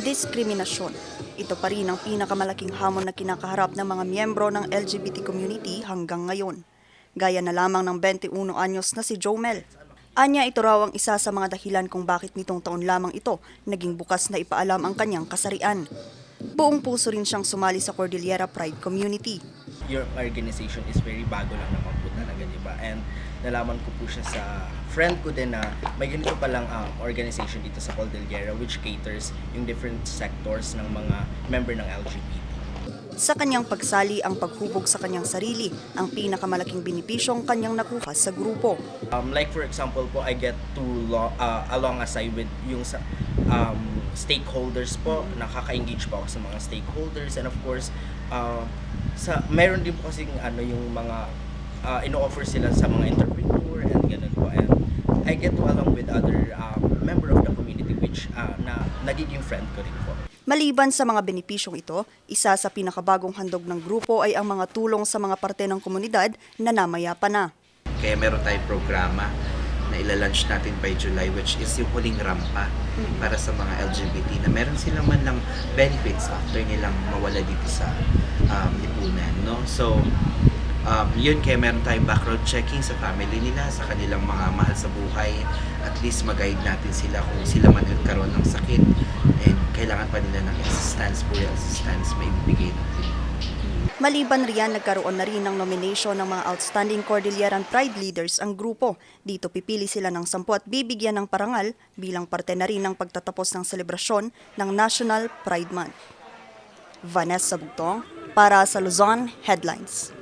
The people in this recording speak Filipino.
diskriminasyon. Ito pa rin ang pinakamalaking hamon na kinakaharap ng mga miyembro ng LGBT community hanggang ngayon. Gaya na lamang ng 21 anyos na si Jomel. Anya ito raw ang isa sa mga dahilan kung bakit nitong taon lamang ito naging bukas na ipaalam ang kanyang kasarian. Buong puso rin siyang sumali sa Cordillera Pride Community. Your organization is very bago lang naman po talaga, di ba? And nalaman ko po siya sa friend ko din na may ganito palang um, organization dito sa Cordillera which caters yung different sectors ng mga member ng LGBT. Sa kanyang pagsali ang paghubog sa kanyang sarili, ang pinakamalaking benepisyong kanyang nakuha sa grupo. Um, like for example po, I get to lo- uh, along aside with yung sa um, stakeholders po, nakaka-engage po ako sa mga stakeholders and of course, uh, sa meron din po kasi ano yung mga uh, ino-offer sila sa mga entrepreneur and ganun po and I get to along with other um, member of the community which uh, na nagiging friend ko rin po. Maliban sa mga benepisyong ito, isa sa pinakabagong handog ng grupo ay ang mga tulong sa mga parte ng komunidad na namayapa na. Kaya meron tayong programa na ilalunch natin by July which is yung huling rampa para sa mga LGBT na meron silang man lang benefits after nilang mawala dito sa um, lipunan. No? So, um, yun kaya meron tayong background checking sa family nila, sa kanilang mga mahal sa buhay. At least mag-guide natin sila kung sila man nagkaroon ng sakit pa nila ng assistance, full assistance, may ibibigay natin. Maliban riyan, nagkaroon na rin ng nomination ng mga outstanding Cordilleran Pride leaders ang grupo. Dito pipili sila ng sampu at bibigyan ng parangal bilang parte na rin ng pagtatapos ng selebrasyon ng National Pride Month. Vanessa Bugtong para sa Luzon Headlines.